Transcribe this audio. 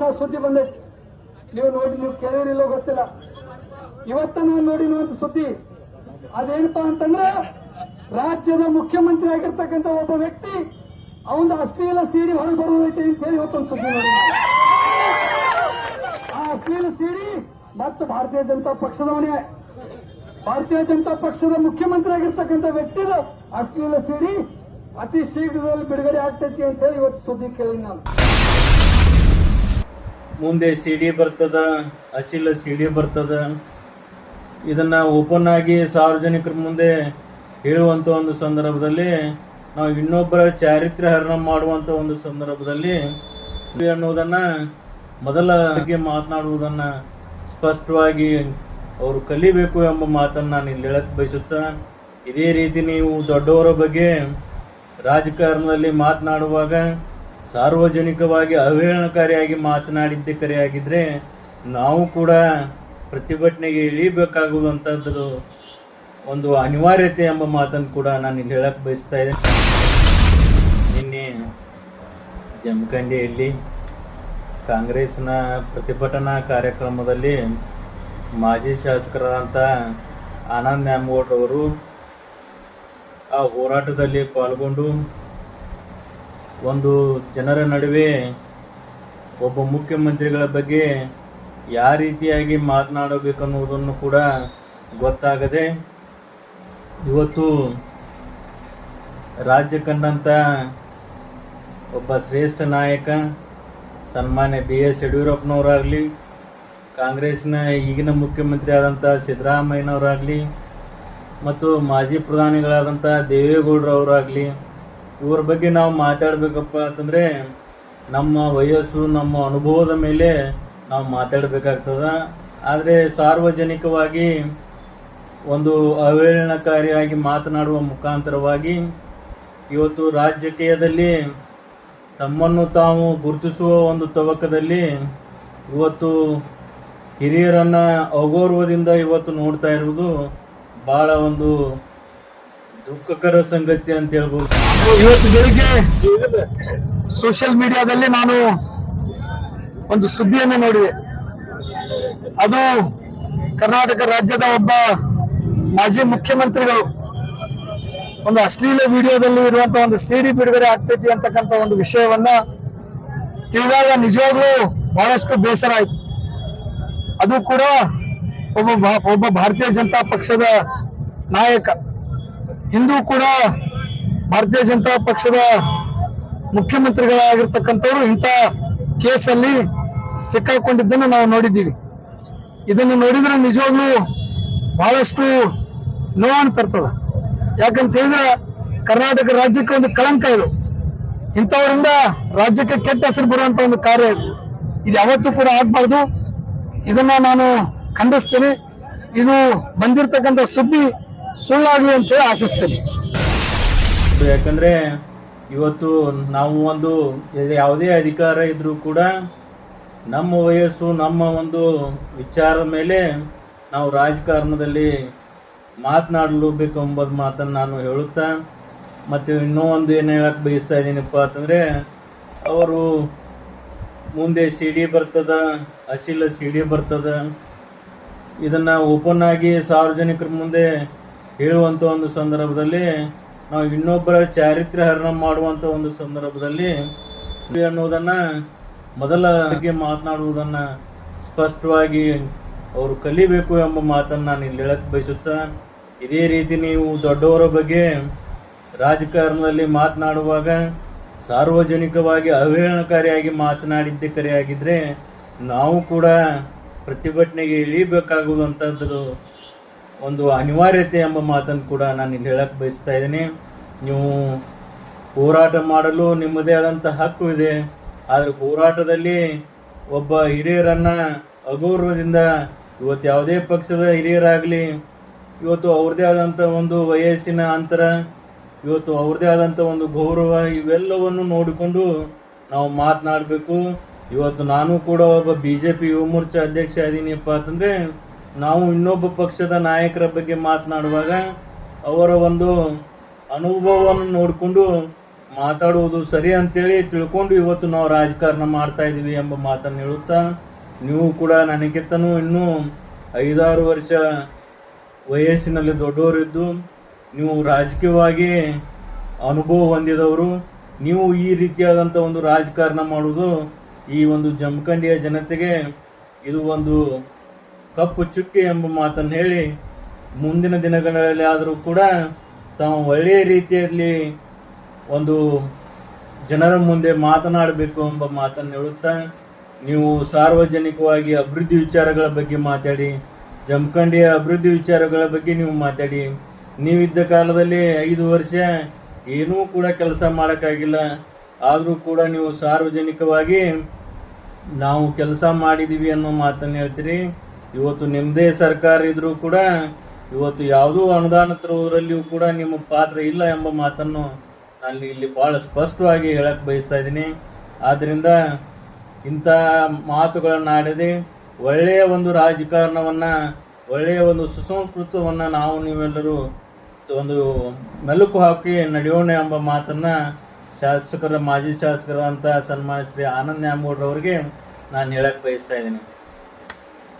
ಹೊಸ ಸುದ್ದಿ ಬಂದೈತಿ ನೀವು ನೋಡಿ, ನೀವು ಕೇಳಿರಿಲ್ಲೋ ಗೊತ್ತಿಲ್ಲ. ಇವತ್ತ ನಾವು ಒಂದು ಸುದ್ದಿ, ಅದೇನಪ್ಪಾ ಅಂತಂದ್ರೆ, ರಾಜ್ಯದ ಮುಖ್ಯಮಂತ್ರಿ ಆಗಿರ್ತಕ್ಕಂಥ ಒಬ್ಬ ವ್ಯಕ್ತಿ ಅವನ ಅಶ್ಲೀಲ ಸೀಡಿ ಹೊರಗೆ ಬರುವುದೈತೆ ಅಂತ ಹೇಳಿ ಇವತ್ತೊಂದು ಸುದ್ದಿ ನೋಡಿ ಆ ಅಶ್ಲೀಲ ಸೀಡಿ ಮತ್ತು ಭಾರತೀಯ ಜನತಾ ಪಕ್ಷದವನೇ ಭಾರತೀಯ ಜನತಾ ಪಕ್ಷದ ಮುಖ್ಯಮಂತ್ರಿ ಆಗಿರ್ತಕ್ಕಂಥ ವ್ಯಕ್ತಿದ ಅಶ್ಲೀಲ ಸೀಡಿ ಅತಿ ಶೀಘ್ರದಲ್ಲಿ ಬಿಡುಗಡೆ ಆಗ್ತೈತಿ ಅಂತ ಹೇಳಿ ಇವತ್ತು ಸುದ್ದಿ ಕೇಳಿ ನಾನು. ಮುಂದೆ ಸಿ ಡಿ ಬರ್ತದ, ಅಶೀಲ ಸಿ ಡಿ ಬರ್ತದ. ಇದನ್ನ ಓಪನ್ ಆಗಿ ಸಾರ್ವಜನಿಕರ ಮುಂದೆ ಹೇಳುವಂಥ ಒಂದು ಸಂದರ್ಭದಲ್ಲಿ ನಾವು ಇನ್ನೊಬ್ಬರ ಚಾರಿತ್ರ್ಯ ಹರಣ ಮಾಡುವಂಥ ಒಂದು ಸಂದರ್ಭದಲ್ಲಿ ಅನ್ನೋದನ್ನ ಮೊದಲ ಬಗ್ಗೆ ಮಾತನಾಡುವುದನ್ನ ಸ್ಪಷ್ಟವಾಗಿ ಅವರು ಕಲಿಬೇಕು ಎಂಬ ಮಾತನ್ನು ನಾನು ಇಲ್ಲಿ ಹೇಳಕ್ ಬಯಸುತ್ತಾ, ಇದೇ ರೀತಿ ನೀವು ದೊಡ್ಡವರ ಬಗ್ಗೆ ರಾಜಕಾರಣದಲ್ಲಿ ಮಾತನಾಡುವಾಗ ಸಾರ್ವಜನಿಕವಾಗಿ ಅವಹೇಳನಕಾರಿಯಾಗಿ ಮಾತನಾಡಿದ್ದೇ ಕರೆಯಾಗಿದ್ದರೆ ನಾವು ಕೂಡ ಪ್ರತಿಭಟನೆಗೆ ಇಳಿಬೇಕಾಗುವಂಥದ್ದು ಒಂದು ಅನಿವಾರ್ಯತೆ ಎಂಬ ಮಾತನ್ನು ಕೂಡ ನಾನು ಇಲ್ಲಿ ಹೇಳಕ್ಕೆ ಬಯಸ್ತಾ ಇದ್ದೇನೆ. ನಿನ್ನೆ ಜಮಖಂಡಿಯಲ್ಲಿ ಕಾಂಗ್ರೆಸ್ನ ಪ್ರತಿಭಟನಾ ಕಾರ್ಯಕ್ರಮದಲ್ಲಿ ಮಾಜಿ ಶಾಸಕರಾದಂಥ ಆನಂದ್ ನ್ಯಾಮಗೌಡ್ ಆ ಹೋರಾಟದಲ್ಲಿ ಪಾಲ್ಗೊಂಡು ಒಂದು ಜನರ ನಡುವೆ ಒಬ್ಬ ಮುಖ್ಯಮಂತ್ರಿಗಳ ಬಗ್ಗೆ ಯಾವ ರೀತಿಯಾಗಿ ಮಾತನಾಡಬೇಕನ್ನುವುದನ್ನು ಕೂಡ ಗೊತ್ತಾಗದೆ ಇವತ್ತು ರಾಜ್ಯ ಕಂಡಂಥ ಒಬ್ಬ ಶ್ರೇಷ್ಠ ನಾಯಕ, ಸನ್ಮಾನ್ಯ ಬಿ ಎಸ್ ಯಡಿಯೂರಪ್ಪನವರಾಗಲಿ, ಕಾಂಗ್ರೆಸ್ನ ಈಗಿನ ಮುಖ್ಯಮಂತ್ರಿ ಆದಂಥ ಸಿದ್ದರಾಮಯ್ಯನವರಾಗಲಿ, ಮತ್ತು ಮಾಜಿ ಪ್ರಧಾನಿಗಳಾದಂಥ ದೇವೇಗೌಡರವರಾಗಲಿ ಇವ್ರ ಬಗ್ಗೆ ನಾವು ಮಾತಾಡಬೇಕಪ್ಪ ಅಂತಂದರೆ ನಮ್ಮ ವಯಸ್ಸು, ನಮ್ಮ ಅನುಭವದ ಮೇಲೆ ನಾವು ಮಾತಾಡಬೇಕಾಗ್ತದ. ಆದರೆ ಸಾರ್ವಜನಿಕವಾಗಿ ಒಂದು ಅವಹೇಳನಕಾರಿಯಾಗಿ ಮಾತನಾಡುವ ಮುಖಾಂತರವಾಗಿ ಇವತ್ತು ರಾಜಕೀಯದಲ್ಲಿ ತಮ್ಮನ್ನು ತಾವು ಗುರುತಿಸುವ ಒಂದು ತವಕದಲ್ಲಿ ಇವತ್ತು ಹಿರಿಯರನ್ನ ಅಗೌರವದಿಂದ ಇವತ್ತು ನೋಡ್ತಾ ಇರುವುದು ಬಹಳ ಒಂದು ದುಃಖಕರ ಸಂಗತಿ ಅಂತ ಹೇಳ್ಬೋದು. ಇವತ್ತು ಬೆಳಿಗ್ಗೆ ಸೋಷಿಯಲ್ ಮೀಡಿಯಾದಲ್ಲಿ ನಾನು ಒಂದು ಸುದ್ದಿಯನ್ನು ನೋಡಿದೆ. ಅದು ಕರ್ನಾಟಕ ರಾಜ್ಯದ ಒಬ್ಬ ಮಾಜಿ ಮುಖ್ಯಮಂತ್ರಿಗಳು, ಒಂದು ಅಶ್ಲೀಲ ವಿಡಿಯೋದಲ್ಲಿ ಇರುವಂತ ಒಂದು ಸಿಡಿ ಬಿಡುಗಡೆ ಆಗ್ತೈತಿ ಅಂತಕ್ಕಂಥ ಒಂದು ವಿಷಯವನ್ನ ತಿಳಿದಾಗ ನಿಜವಾಗ್ಲೂ ಬಹಳಷ್ಟು ಬೇಸರ ಆಯ್ತು. ಅದು ಕೂಡ ಒಬ್ಬ ಒಬ್ಬ ಭಾರತೀಯ ಜನತಾ ಪಕ್ಷದ ನಾಯಕ ಹಿಂದೂ ಕೂಡ ಭಾರತೀಯ ಜನತಾ ಪಕ್ಷದ ಮುಖ್ಯಮಂತ್ರಿಗಳಾಗಿರ್ತಕ್ಕಂಥವ್ರು ಇಂಥ ಕೇಸಲ್ಲಿ ಸಿಕ್ಕಾಕೊಂಡಿದ್ದನ್ನು ನಾವು ನೋಡಿದ್ದೀವಿ. ಇದನ್ನು ನೋಡಿದ್ರೆ ನಿಜವಾಗ್ಲೂ ಬಹಳಷ್ಟು ನೋವನ್ನು ತರ್ತದ ಯಾಕಂತ ಹೇಳಿದ್ರೆ ಕರ್ನಾಟಕ ರಾಜ್ಯಕ್ಕೆ ಒಂದು ಕಳಂಕ ಇದು. ಇಂಥವರಿಂದ ರಾಜ್ಯಕ್ಕೆ ಕೆಟ್ಟ ಹೆಸರು ಬರುವಂತ ಒಂದು ಕಾರ್ಯ ಇದು. ಇದು ಯಾವತ್ತೂ ಕೂಡ ಆಗ್ಬಾರ್ದು. ಇದನ್ನು ನಾನು ಖಂಡಿಸ್ತೇನೆ. ಇದು ಬಂದಿರತಕ್ಕಂಥ ಸುದ್ದಿ ಸುಳ್ಳಾಗ್ಲಿ ಅಂತ ಹೇಳಿ ಆಶಿಸ್ತೇನೆ. ಯಾಕಂದ್ರೆ ಇವತ್ತು ನಾವು ಒಂದು ಯಾವುದೇ ಅಧಿಕಾರ ಇದ್ರೂ ಕೂಡ ನಮ್ಮ ವಯಸ್ಸು, ನಮ್ಮ ಒಂದು ವಿಚಾರದ ಮೇಲೆ ನಾವು ರಾಜಕಾರಣದಲ್ಲಿ ಮಾತನಾಡಲು ಬೇಕು ಎಂಬುದು ಮಾತನ್ನು ನಾನು ಹೇಳುತ್ತಾ, ಮತ್ತು ಇನ್ನೂ ಒಂದು ಏನು ಹೇಳಕ್ಕೆ ಬಯಸ್ತಾ ಇದ್ದೀನಪ್ಪ ಅಂತಂದರೆ, ಅವರು ಮುಂದೆ ಸಿ ಡಿ ಬರ್ತದ, ಅಶೀಲ ಸಿ ಡಿ ಬರ್ತದ, ಇದನ್ನು ಓಪನ್ ಆಗಿ ಸಾರ್ವಜನಿಕರ ಮುಂದೆ ಹೇಳುವಂಥ ಒಂದು ಸಂದರ್ಭದಲ್ಲಿ ನಾವು ಇನ್ನೊಬ್ಬರ ಚಾರಿತ್ರ್ಯ ಹರಣ ಮಾಡುವಂಥ ಒಂದು ಸಂದರ್ಭದಲ್ಲಿ ಅನ್ನೋದನ್ನು ಮೊದಲ ಬಗ್ಗೆ ಮಾತನಾಡುವುದನ್ನು ಸ್ಪಷ್ಟವಾಗಿ ಅವರು ಕಲಿಬೇಕು ಎಂಬ ಮಾತನ್ನು ನಾನು ಇಲ್ಲಿ ಹೇಳಕ್ಕೆ ಬಯಸುತ್ತಾ, ಇದೇ ರೀತಿ ನೀವು ದೊಡ್ಡವರ ಬಗ್ಗೆ ರಾಜಕಾರಣದಲ್ಲಿ ಮಾತನಾಡುವಾಗ ಸಾರ್ವಜನಿಕವಾಗಿ ಅವಹೇಳನಕಾರಿಯಾಗಿ ಮಾತನಾಡಿದ್ದೇ ಕರೆಯಾಗಿದ್ದರೆ ನಾವು ಕೂಡ ಪ್ರತಿಭಟನೆಗೆ ಇಳಿಬೇಕಾಗುವಂಥದ್ದು ಒಂದು ಅನಿವಾರ್ಯತೆ ಎಂಬ ಮಾತನ್ನು ಕೂಡ ನಾನು ಇಲ್ಲಿ ಹೇಳಕ್ಕೆ ಬಯಸ್ತಾ ಇದ್ದೀನಿ. ನೀವು ಹೋರಾಟ ಮಾಡಲು ನಿಮ್ಮದೇ ಆದಂಥ ಹಕ್ಕು ಇದೆ. ಆದರೆ ಹೋರಾಟದಲ್ಲಿ ಒಬ್ಬ ಹಿರಿಯರನ್ನ ಅಗೌರವದಿಂದ ಇವತ್ತು ಯಾವುದೇ ಪಕ್ಷದ ಹಿರಿಯರಾಗಲಿ, ಇವತ್ತು ಅವ್ರದ್ದೇ ಆದಂಥ ಒಂದು ವಯಸ್ಸಿನ ಅಂತರ, ಇವತ್ತು ಅವ್ರದ್ದೇ ಆದಂಥ ಒಂದು ಗೌರವ ಇವೆಲ್ಲವನ್ನು ನೋಡಿಕೊಂಡು ನಾವು ಮಾತನಾಡಬೇಕು. ಇವತ್ತು ನಾನು ಕೂಡ ಒಬ್ಬ B J P Yuva Morcha ಅಧ್ಯಕ್ಷ ಅದೀನಿಯಪ್ಪ ಅಂತಂದರೆ ನಾವು ಇನ್ನೊಬ್ಬ ಪಕ್ಷದ ನಾಯಕರ ಬಗ್ಗೆ ಮಾತನಾಡುವಾಗ ಅವರ ಒಂದು ಅನುಭವವನ್ನು ನೋಡಿಕೊಂಡು ಮಾತಾಡುವುದು ಸರಿ ಅಂತೇಳಿ ತಿಳ್ಕೊಂಡು ಇವತ್ತು ನಾವು ರಾಜಕಾರಣ ಮಾಡ್ತಾ ಇದ್ದೀವಿ ಎಂಬ ಮಾತನ್ನು ಹೇಳುತ್ತಾ, ನೀವು ಕೂಡ ನನಗಿಂತನೂ ಇನ್ನೂ ಐದಾರು ವರ್ಷ ವಯಸ್ಸಿನಲ್ಲಿ ದೊಡ್ಡವರಿದ್ದು, ನೀವು ರಾಜಕೀಯವಾಗಿ ಅನುಭವ ಹೊಂದಿದವರು, ನೀವು ಈ ರೀತಿಯಾದಂಥ ಒಂದು ರಾಜಕಾರಣ ಮಾಡುವುದು ಈ ಒಂದು ಜಮಖಂಡಿಯ ಜನತೆಗೆ ಇದು ಒಂದು ಕಪ್ಪು ಚುಕ್ಕಿ ಎಂಬ ಮಾತನ್ನು ಹೇಳಿ ಮುಂದಿನ ದಿನಗಳಲ್ಲಿ ಆದರೂ ಕೂಡ ತಾವು ಒಳ್ಳೆಯ ರೀತಿಯಲ್ಲಿ ಒಂದು ಜನರ ಮುಂದೆ ಮಾತನಾಡಬೇಕು ಎಂಬ ಮಾತನ್ನು ಹೇಳುತ್ತಾ, ನೀವು ಸಾರ್ವಜನಿಕವಾಗಿ ಅಭಿವೃದ್ಧಿ ವಿಚಾರಗಳ ಬಗ್ಗೆ ಮಾತಾಡಿ, ಜಮಖಂಡಿಯ ಅಭಿವೃದ್ಧಿ ವಿಚಾರಗಳ ಬಗ್ಗೆ ನೀವು ಮಾತಾಡಿ, ನೀವಿದ್ದ ಕಾಲದಲ್ಲಿ ಐದು ವರ್ಷ ಏನೂ ಕೂಡ ಕೆಲಸ ಮಾಡೋಕ್ಕಾಗಿಲ್ಲ, ಆದರೂ ಕೂಡ ನೀವು ಸಾರ್ವಜನಿಕವಾಗಿ ನಾವು ಕೆಲಸ ಮಾಡಿದ್ದೀವಿ ಅನ್ನೋ ಮಾತನ್ನು ಹೇಳ್ತೀರಿ. ಇವತ್ತು ನಿಮ್ಮದೇ ಸರ್ಕಾರ ಇದ್ದರೂ ಕೂಡ ಇವತ್ತು ಯಾವುದೂ ಅನುದಾನ ತರುವುದರಲ್ಲಿಯೂ ಕೂಡ ನಿಮ್ಮ ಪಾತ್ರ ಇಲ್ಲ ಎಂಬ ಮಾತನ್ನು ನಾನು ಇಲ್ಲಿ ಭಾಳ ಸ್ಪಷ್ಟವಾಗಿ ಹೇಳಕ್ಕೆ ಬಯಸ್ತಾ ಇದ್ದೀನಿ. ಆದ್ದರಿಂದ ಇಂಥ ಮಾತುಗಳನ್ನು ಆಡದೆ ಒಳ್ಳೆಯ ಒಂದು ರಾಜಕಾರಣವನ್ನು, ಒಳ್ಳೆಯ ಒಂದು ಸುಸಂಸ್ಕೃತವನ್ನು ನಾವು ನೀವೆಲ್ಲರೂ ಒಂದು ಮೆಲುಕು ಹಾಕಿ ನಡೆಯೋಣ ಎಂಬ ಮಾತನ್ನು ಶಾಸಕರ, ಮಾಜಿ ಶಾಸಕರಾದಂಥ ಸನ್ಮಾನ ಶ್ರೀ ಆನಂದ್ ನ್ಯಾಮಗೌಡ್ರವ್ರಿಗೆ ನಾನು ಹೇಳಕ್ಕೆ ಬಯಸ್ತಾ ಇದ್ದೀನಿ.